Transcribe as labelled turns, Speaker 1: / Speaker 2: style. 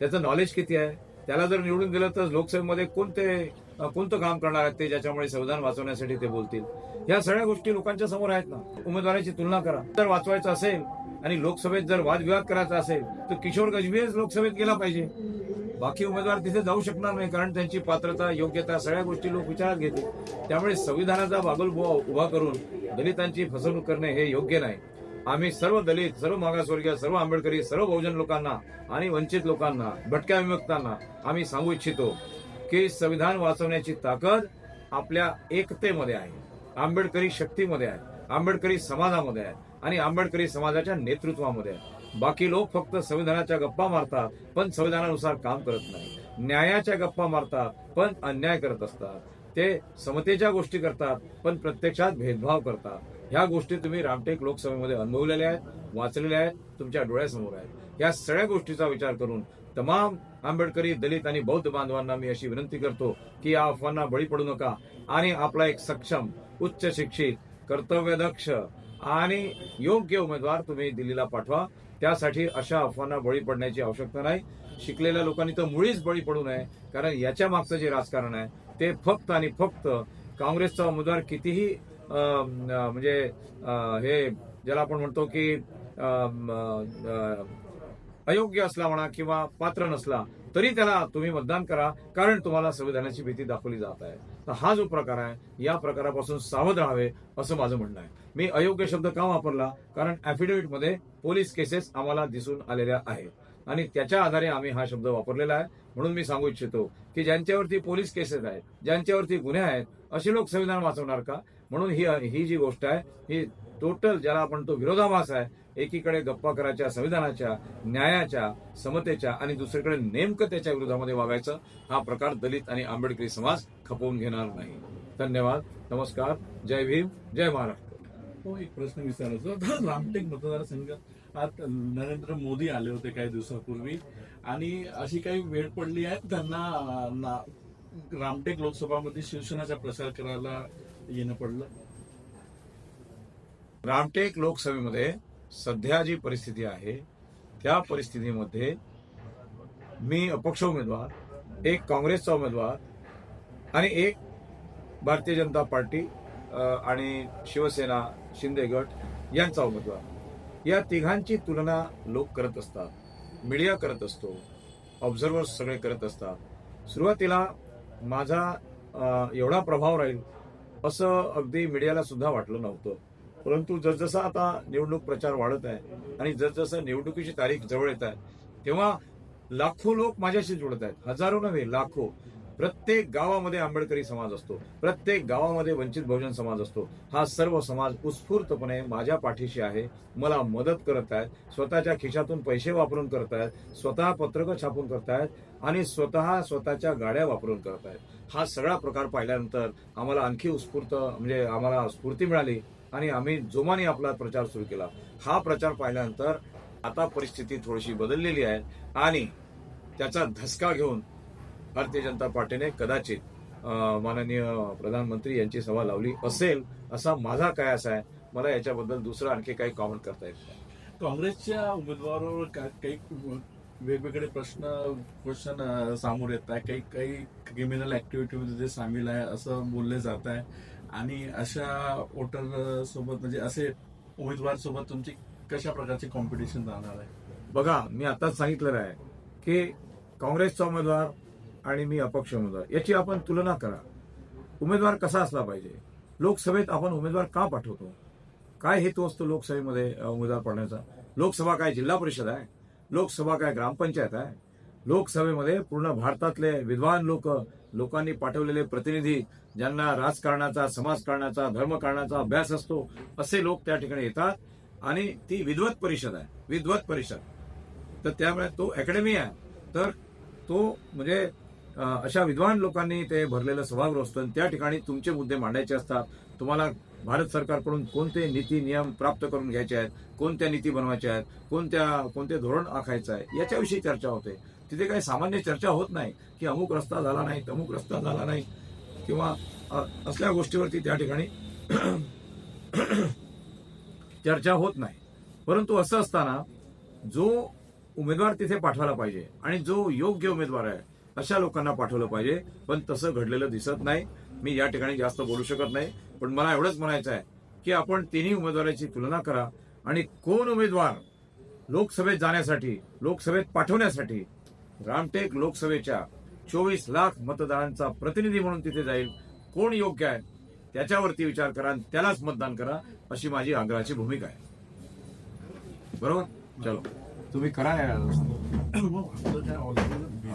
Speaker 1: त्याचं नॉलेज किती आहे? त्याला जर निवडून दिलं तर लोकसभेमध्ये कोणते कोणतं काम करणार आहेत ते ज्याच्यामुळे संविधान वाचवण्यासाठी ते बोलतील? या सगळ्या गोष्टी लोकांच्या समोर आहेत ना. उमेदवाराची तुलना करा. जर वाचवायचं असेल आणि लोकसभेत जर वादविवाद करायचा असेल तर किशोर गजबीच लोकसभेत गेला पाहिजे. बाकी उमेदवार तिथे जाऊ शकणार नाही कारण त्यांची पात्रता योग्यता सगळ्या गोष्टी लोक विचारात घेतील. त्यामुळे संविधानाचा बागल उभा करून दलितांची फसवणूक करणे हे योग्य नाही. आम्ही सर्व दलित सर्व मागासवर्गीय सर्व आंबेडकरी सर्व बहुजन लोकांना आणि वंचित लोकांना भटक्या विमुक्तांना आम्ही सांगू इच्छितो की संविधान वाचवण्याची ताकद आपल्या एकतेमध्ये आहे. आंबेडकरी शक्तीमध्ये आहे. आंबेडकरी समाजामध्ये आहे. आणि आंबेडकरी समाजाच्या नेतृत्वामध्ये आहे. बाकी लोक फक्त संविधानाच्या गप्पा मारतात पण संविधानानुसार काम करत नाही. न्यायाच्या गप्पा मारतात पण अन्याय करत असतात. ते समतेच्या गोष्टी करतात पण प्रत्यक्षात भेदभाव करतात. ह्या गोष्टी तुम्ही रामटेक लोकसभेमध्ये अनुभवलेल्या आहेत वाचलेल्या आहेत तुमच्या डोळ्यासमोर आहेत. या सगळ्या गोष्टीचा विचार करून तमाम आंबेडकरी दलित आणि बौद्ध बांधवांना मी अशी विनंती करतो की या अफवांना बळी पडू नका आणि आपला एक सक्षम उच्च शिक्षित कर्तव्यदक्ष आणि योग्य उमेदवार तुम्ही दिल्लीला पाठवा. त्यासाठी अशा अफवांना बळी पडण्याची आवश्यकता नाही. शिकलेल्या लोकांनी तर मुळीच बळी पडू नये कारण याच्या मागचं जे राजकारण आहे ते फक्त आणि फक्त काँग्रेसचा उमेदवार कितीही म्हणजे हे ज्याला आपण म्हणतो की अयोग्य असला म्हणा किंवा पात्र नसला तरी त्याला तुम्ही मतदान करा कारण तुम्हाला संविधानाची भीती दाखवली जात आहे. तर हा जो प्रकार आहे या प्रकारापासून सावध राहावे असं माझं म्हणणं आहे. मी अयोग्य शब्द का वापरला? कारण affidavit मध्ये पोलीस केसेस आम्हाला दिसून आलेल्या आहेत. आणि त्याच्या आधारे आम्ही हा शब्द वापरलेला आहे. म्हणून मी सांगू इच्छितो की ज्यांच्यावरती पोलीस केसेस आहेत ज्यांच्यावरती गुन्हे आहेत असे लोक संविधान वाचवणार का? म्हणून ही ही जी गोष्ट आहे ही टोटल ज्याला आपण तो विरोधाभास आहे एकीकडे गप्पा करायच्या संविधानाच्या न्यायाच्या समतेच्या आणि दुसरीकडे नेमकं त्याच्या विरोधामध्ये वागायचं हा प्रकार दलित आणि आंबेडकरी समाज खपवून घेणार नाही. धन्यवाद. नमस्कार. जय भीम. जय महाराष्ट्र.
Speaker 2: हो एक प्रश्न विचारायचा रामटेक मतदारसंघात आज नरेंद्र मोदी आले होते काही दिवसापूर्वी आणि अशी काही वेळ पडली आहे त्यांना रामटेक लोकसभामध्ये शिवसेनेचा प्रसार करायला येणं पडलं.
Speaker 1: रामटेक लोकसभेमध्ये सध्या जी परिस्थिती आहे त्या परिस्थितीमध्ये मी अपक्ष उमेदवार एक काँग्रेसचा उमेदवार आणि एक भारतीय जनता पार्टी आणि शिवसेना शिंदे गट यांचा उमेदवार. या तिघांची तुलना लोक करत असतात मीडिया करत असतो ऑब्झर्वर्स सगळे करत असतात. सुरुवातीला माझा एवढा प्रभाव राहील असं अगदी मीडियाला सुद्धा वाटलं नव्हतं. परंतु जसजसा आता निवडणूक प्रचार वाढत आहे आणि जसजसं निवडणुकीची तारीख जवळ येत आहे तेव्हा लाखो लोक माझ्याशी जुळत आहेत. हजारो नव्हे लाखो. प्रत्येक गावामध्ये आंबेडकरी समाज असतो. प्रत्येक गावामध्ये वंचित बहुजन समाज असतो. हा सर्व समाज उत्स्फूर्तपणे माझ्या पाठीशी आहे. मला मदत करत आहेत. स्वतःच्या खिशातून पैसे वापरून करत आहेत. स्वतः पत्रकं छापून करतायत आणि स्वतः स्वतःच्या गाड्या वापरून करत आहेत. हा सगळा प्रकार पाहिल्यानंतर आम्हाला आणखी उत्स्फूर्त म्हणजे आम्हाला स्फूर्ती मिळाली आणि आम्ही जोमाने आपला प्रचार सुरू केला. हा प्रचार पाहिल्यानंतर आता परिस्थिती थोडीशी बदललेली आहे आणि त्याचा धसका घेऊन भारतीय जनता पार्टीने कदाचित माननीय प्रधानमंत्री यांची सभा लावली असेल असा माझा कयास आहे मला याच्याबद्दल दुसरं आणखी काही कॉमेंट करता येत
Speaker 2: काँग्रेसच्या उमेदवारावर का- काही वेगवेगळे प्रश्न क्वेश्चन समोर येत आहे काही काही क्रिमिनल ऍक्टिव्हिटीमध्ये ते सामील आहे असं बोलले जात आहे. आणि अशा वोटर सोबत म्हणजे असे उमेदवार सोबत तुमची कशा प्रकारची कॉम्पिटिशन राहणार आहे?
Speaker 1: बघा मी आताच सांगितलेलं आहे की काँग्रेसचा उमेदवार आणि मी अपक्ष उमेदवार. याची आपण तुलना करा. उमेदवार कसा असला पाहिजे? लोकसभेत आपण उमेदवार का पाठवतो? काय हेतू असतो लोकसभेमध्ये उमेदवार पाडण्याचा लोकसभा काय जिल्हा परिषद आहे? लोकसभा काय ग्रामपंचायत आहे? लोकसभेमध्ये पूर्ण भारतातले विद्वान लोक लोकांनी पाठवलेले प्रतिनिधी ज्यांना राजकारणाचा समाजकारणाचा धर्मकारणाचा अभ्यास असतो असे लोक त्या ठिकाणी येतात आणि ती विद्वत परिषद आहे. विद्वत परिषद. तर त्यामुळे तो अकॅडमी आहे. तर तो म्हणजे अशा विद्वान लोकांनी ते भरलेलं सभागृह असतं आणि त्या ठिकाणी तुमचे मुद्दे मांडायचे असतात. तुम्हाला भारत सरकारकडून कोणते नीती नियम प्राप्त करून घ्यायचे आहेत? कोणत्या नीती बनवायच्या आहेत? कोणत्या कोणते धोरण आखायचं आहे? याच्याविषयी चर्चा होते. तिथे काही सामान्य चर्चा होत नाही की अमुक रस्ता झाला नाही तमुक रस्ता झाला नाही किंवा असल्या गोष्टीवरती त्या ठिकाणी चर्चा होत नाही. परंतु असं असताना जो उमेदवार तिथे पाठवायला पाहिजे आणि जो योग्य उमेदवार आहे अशा लोकांना पाठवलं पाहिजे. पण तसं घडलेलं दिसत नाही. मी या ठिकाणी जास्त बोलू शकत नाही. पण मला एवढंच म्हणायचं आहे की आपण तिन्ही उमेदवाराची तुलना करा आणि कोण उमेदवार लोकसभेत जाण्यासाठी लोकसभेत पाठवण्यासाठी रामटेक लोकसभेच्या चोवीस लाख मतदारांचा प्रतिनिधी म्हणून तिथे जाईल कोण योग्य आहे त्याच्यावरती विचार करा आणि त्यालाच मतदान करा अशी माझी आग्रहाची भूमिका आहे. बरोबर? चलो. तुम्ही करा या